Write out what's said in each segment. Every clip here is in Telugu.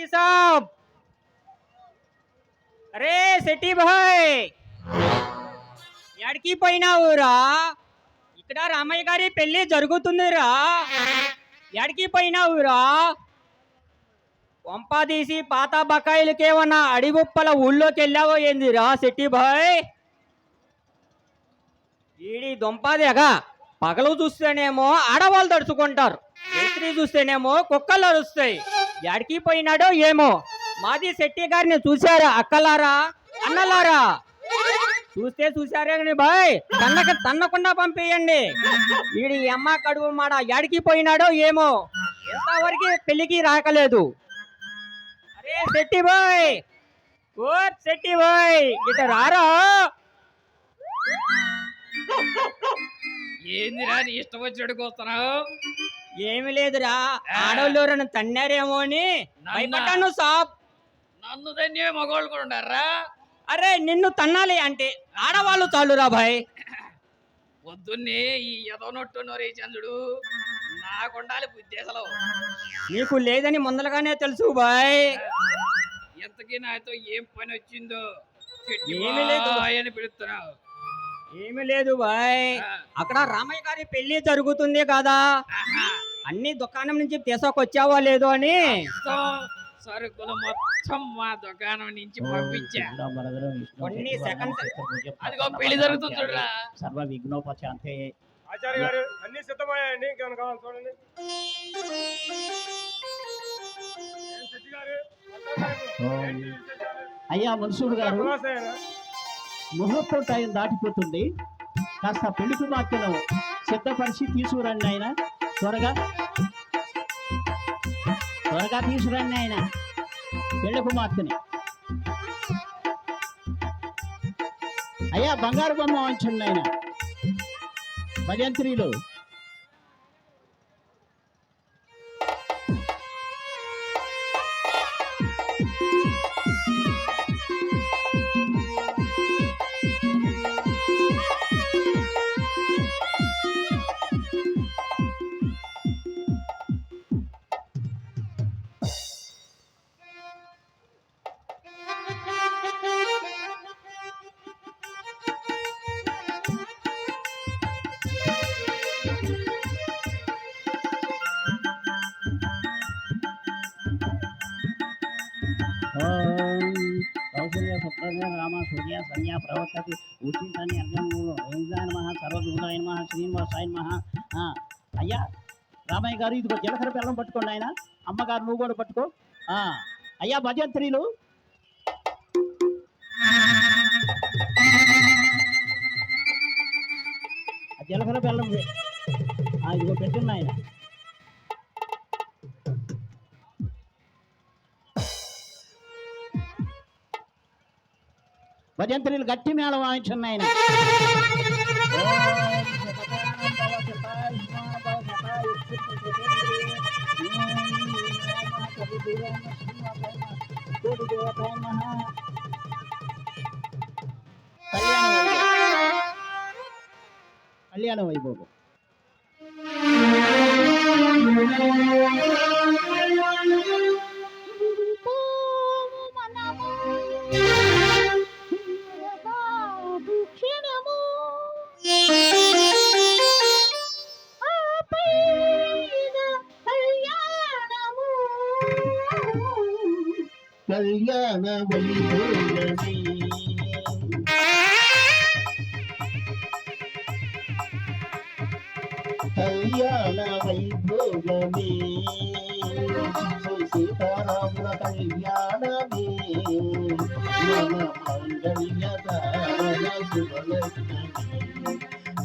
శెట్టి సాబ్ అరే శెట్టి భాయ్ ఎడికి పోయినావురా ఇక్కడ రామయ్య గారి పెళ్ళి జరుగుతుందిరా ఎడికి పోయినావురా వంపాదీసి పాత బకాయిలకేమన్నా అడిగుప్పల ఊళ్ళోకి వెళ్ళావో ఏందిరా శెట్టి భాయ్ ఈడి దొంపాదేగా పగలు చూస్తేనేమో ఆడవాళ్ళు తడుచుకుంటారు చూస్తేనేమో కుక్కలు అరుస్తాయి ఎడికి పోయినాడో ఏమో. మాది శెట్టి గారిని చూశారా అక్కలారా అన్నలారా? చూస్తే చూసారే కానీ బాయ్ తన్నక తన్నకుండా పంపేయండి. వీడి అమ్మ కడుపు మాడ ఎడికి పోయినాడో ఏమో. ఎంతవరకు పెళ్ళికి రాకలేదు. అరే శెట్టి బాయ్ ఓ శెట్టి బాయ్ ఇట రారా? ఏందిరా నీ ఇష్టం వచ్చినట్టుకు వస్తున్నావు? ఏమి లేదురా. ఆడవాళ్ళు ఎవరైనా తన్నారేమో అని నన్నా? భయపడ్డాను సాబ్. నన్ను ధన్యే మగవాళ్ళు కూడా ఉండారా? అరే నిన్ను తన్నాలి అంటే ఆడవాళ్ళు చాలురా భాయ్. పొద్దున్నే ఈ ఎదవనొట్టు నోరే చంద్రుడు నాకుండాలి బుద్ధి అసలు. నీకు లేదని ముందలగానే తెలుసు బాయ్ ఎంతకీ నాతో ఏం పని వచ్చిందో? ఏమీ లేదు. అని పిలుస్తున్నావు. ఏమి లేదు బాయ్. అక్కడ రామయ్య గారి పెళ్ళి జరుగుతుంది కదా. అన్ని దుకాణం నుంచి తీసుకొచ్చావా లేదో అని? మొత్తం సరుకులు మొత్తం మా దుకాణం నుంచి పంపించా. కొన్ని seconds. అదిగో పెళ్ళి జరుగుతుంది చూడరా. సర్వ విఘ్నోపశాంతే. ఆచార్య గారు అన్ని సిద్ధమయ్యాయండి. ఇంకేమైనా కావాలి చూడండి. అయ్యా మనుషుడు గారు? ముహూర్తం టైం దాటిపోతుంది. కాస్త పెళ్ళి కుమార్తెను సిద్ధపరిచి తీసుకురండి ఆయన. త్వరగా. త్వరగా తీసుకురండి ఆయన. పెళ్ళి కుమార్తెని అయ్యా బంగారు బొమ్మ వంచండి ఆయన. భజంత్రిలో. సూర్య సంధ్యా ప్రవర్తతి. ఉచితని అర్జునుడు హింసాయ నమ సర్వదూతాయ నమ శ్రీనివాసాయ నమ. అయ్యా రామయ్య గారు ఇదిగో జీలకర్ర బెల్లం పట్టుకోండి ఆయన. అమ్మగారు నువ్వు కూడా పట్టుకో. అయ్యా భజంత్రీలు. ఆ జీలకర్ర బెల్లం ఇదిగో పెట్టున్నా ఆయన. భజంత్రీలు గట్టి మేళ వాయించండి ఆయన. కళ్యాణ వైభోగం కళ్యాణ వైభోగమే. కళ్యాణ వైభోగమే సీతారాముల కళ్యాణమే మన మంగళ్యదాన శుభలక్ష్మి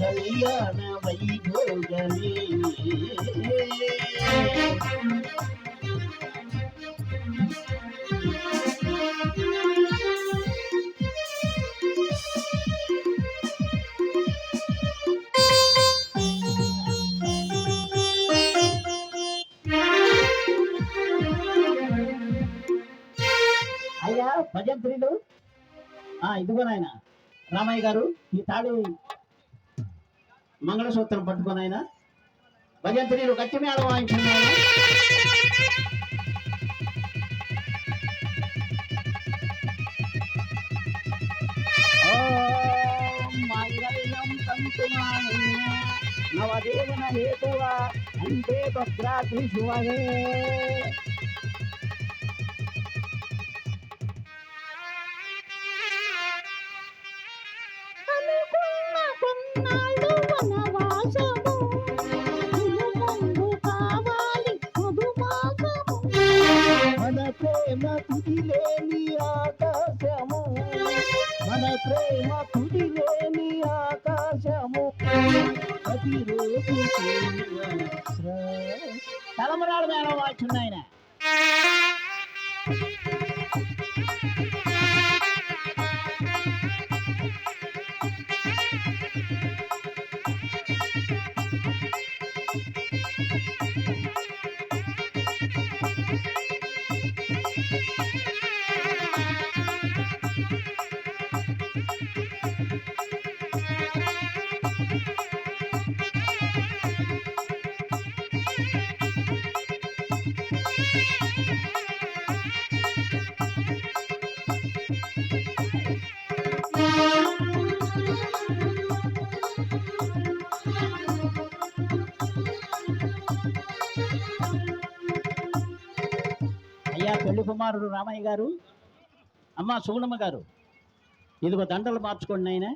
కళ్యాణ వైభోగమే భజన్ ఇదిగో ఇదిగోనాయన రామయ్య గారు ఈ తాడు మంగళసూత్రం పట్టుకోనాయన భజన్ త్రీలు గట్టి మీద వాయించున్నాను నవదేవన హేతువ అంటే భద్రాద్రి శివే కుమారుడు రామయ్య గారు అమ్మ సుగుణమ్మ గారు. ఇదిగో దండలు మార్చుకోండి ఆయన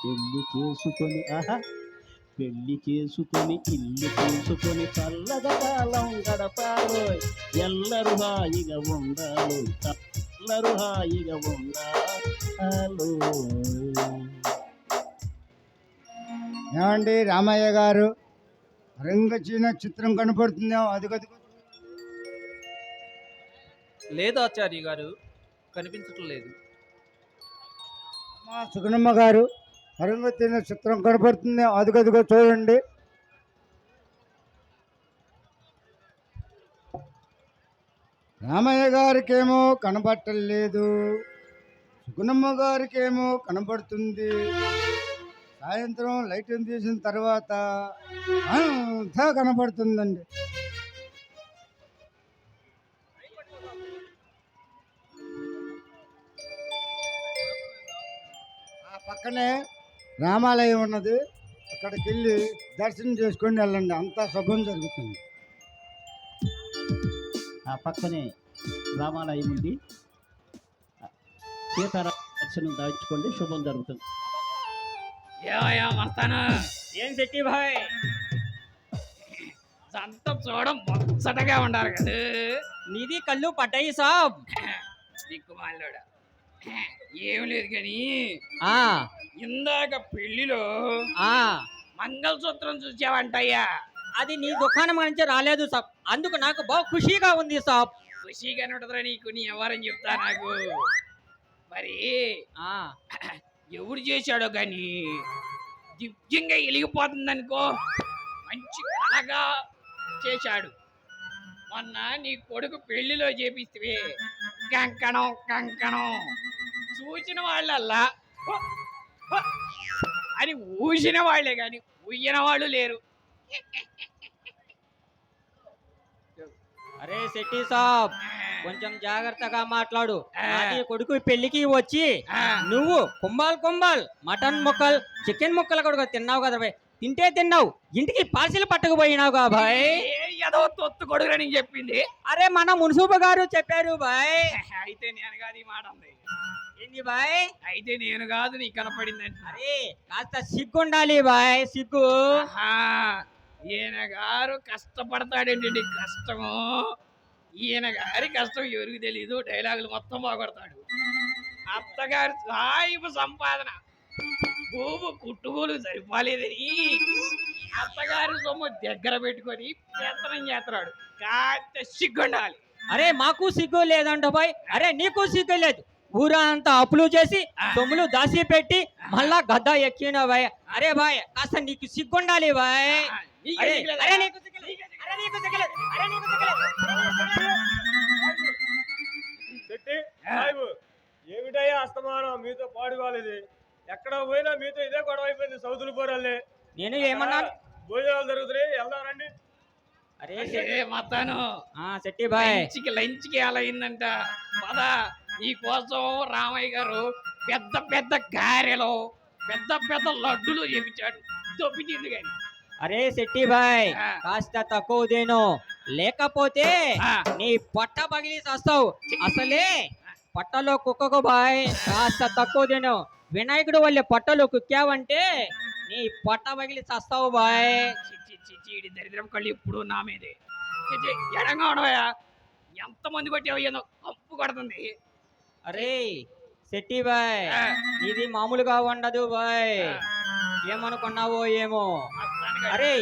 పెళ్ళి చేసుకొని ఆహా పెళ్ళి చేసుకొని ఇల్లు చేసుకొని చల్లగా కాలం గడపాలో. ఎల్లరు హాయిగా ఉండాలి ఎల్లరు హాయిగా ఉండాలి. ఏమండి రామయ్య గారు? రంగచీన చిత్రం కనపడుతుందా అది కది లేదు ఆచార్య గారు కనిపించటం లేదు. మా సుగుణమ్మ గారు రంగచీన చిత్రం కనపడుతుంది. అదిగదిగో చూడండి. రామయ్య గారికేమో కనబట్టలేదు సుగుణమ్మ గారికేమో కనబడుతుంది సాయంత్రం లైటింగ్ తీసిన తర్వాత అంతా కనబడుతుందండి ఆ పక్కనే రామాలయం ఉన్నది. అక్కడికి వెళ్ళి దర్శనం చేసుకొని వెళ్ళండి. అంతా శుభం జరుగుతుంది. ఆ పక్కనే రామాలయం ఉంది. సీతారామ దర్శనం దాచుకోండి. శుభం జరుగుతుంది. ఏం శెట్టి భాయ్ అంతా చూడం ముచ్చటగా ఉండాలి కదా. నీది కళ్ళు పడ్డాయి సాబ్. దిక్కుమాలోడా ఏం లేదు కానీ ఆ. ఇందాక పెళ్ళిలో ఆ. మంగళసూత్రం చూసావంటయ్యా. అది నీ దుకాణం నుంచి రాలేదు సాబ్. అందుకు నాకు బాగా ఖుషీగా ఉంది సాబ్. ఖుషిగా ఉంటుందిరా నీకు నీ ఎవరని చెప్తా నాకు. మరి ఆ. ఎవడు చేశాడో కానీ దివ్యంగా వెలిగిపోతుంది అనుకో మంచి కళగా చేశాడు. మొన్న నీ కొడుకు పెళ్ళిలో చేపిస్తే కంకణం కంకణం. చూసిన వాళ్ళల్లా. అని ఊసిన వాళ్ళే కానీ ఉయ్యన వాళ్ళు లేరు. అరే శెట్టి సాబ్ కొంచెం జాగ్రత్తగా మాట్లాడు. కొడుకు పెళ్ళికి వచ్చి నువ్వు కుంభాల్ కుంభాల్ మటన్ ముక్కలు చికెన్ ముక్కలు కూడా తిన్నావు కదా భాయ్ తింటే తిన్నావు ఇంటికి పార్సిల్ పట్టుకుపోయినావు భాయ్. ఏ ఏదో తొత్తు కొడుకుని చెప్పింది. అరే మన మున్సూబు గారు చెప్పారు భాయ్. అయితే నేను కాదు ఈ మాట ఏంది భాయ్ అయితే నేను కాదు నీకు కనపడిందంటే. అరే కాస్త సిగ్గుండాలి భాయ్ సిగ్గు. ఈయన గారు కష్టపడతాడేంటి కష్టము ఈయన గారి కష్టం ఎవరికి తెలీదు డైలాగులు మొత్తం బాగొడతాడు. అత్తగారు సాయిపు సంపాదన. భూము కుట్టుకోలు సరిపోలేదని అత్తగారి సొమ్ము దగ్గర పెట్టుకొని పెత్తనం చేస్తున్నాడు. కాస్త సిగ్గుండాలి. అరే మాకు సిగ్గు లేదంట భాయ్ అరే నీకు సిగ్గు లేదు. ఊరా అంతా అప్పులు చేసి సొమ్ములు దాసి పెట్టి మళ్ళా గద్ద ఎక్కిన భాయ్ అరే భాయ్ కాస్త నీకు సిగ్గుండాలి అరే? అరే నీకు. అరే. అరే సాహిబు ఏమిటయ్యా అస్తమానం? మీతో పాడుకోలేదు. ఎక్కడ పోయినా మీతో ఇదే గొడవ అయిపోయింది సౌతులు పోరాలే నేను ఏమన్నాను? భోజనాలు జరుగుతున్నాయి. వెళ్దారండి అరే ఏ మతాను? ఆ శెట్టి బాయ్. లంచ్కి ఎలా అయిందంట. పద. నీ కోసం రామయ్య గారు పెద్ద పెద్ద గారెలు పెద్ద పెద్ద లడ్డులు చేపించాడు. దొప్పించింది కానీ. అరే శెట్టి బాయ్ ఆ. కాస్త తక్కువ దేను లేకపోతే నీ పట్ట పగిలి చస్తావు. అసలే పట్టలో కుక్కకు బాయ్ కాస్త తక్కువ తిను. వినాయకుడు వాళ్ళ పట్టలో కుక్కావంటే నీ పట్ట పగిలి చస్తావు బాయ్. దరిద్రం కళ్ళు ఇప్పుడు నా మీదే. ఎడంగా ఉండవయ్యా. ఎంతమంది కొట్టావు ఏదో కంపు కొడుతుంది. అరే శెట్టి బాయ్ ఇది మామూలుగా ఉండదు బాయ్. ఏమనుకున్నావో ఏమో. అరే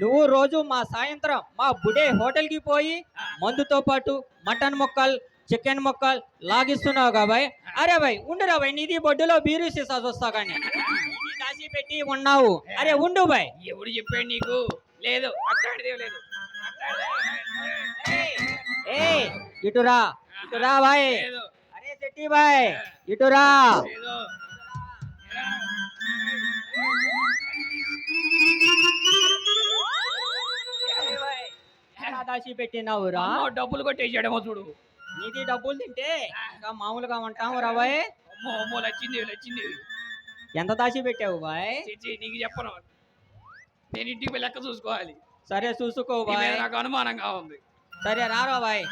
నువ్వు రోజు మా సాయంత్రం మా బుడే హోటల్కి పోయి మందుతో పాటు మటన్ మొక్కలు చికెన్ మొక్కలు లాగిస్తున్నావు కాబోయ్ అరే బాయ్ ఉండురా బాయ్ నీది బొడ్డులో బీరు సీసా చూస్తా కానీ పెట్టి ఉన్నావు. అరే ఉండు బాయ్. ఎవడు చెప్పాడు నీకు? లేదు లేదు. ఇటురా ఇటురా బాయ్. బాయ్ ఇటురా దాచి పెట్టినావురా అమ్మో, డబ్బులు కొట్టేసాడేమో చూడు. నీది డబ్బులు తింటే ఇంకా మామూలుగా ఉంటాము రా బాయ్. అమ్మో అమ్మో లచ్చింది లచ్చింది. ఎంత దాచి పెట్టావు బాయ్? నీకు చెప్పను. నేను ఇంటికి లెక్క చూసుకోవాలి. సరే చూసుకో బాయ్. నాకు అనుమానంగా ఉంది. సరే రారా బాయ్.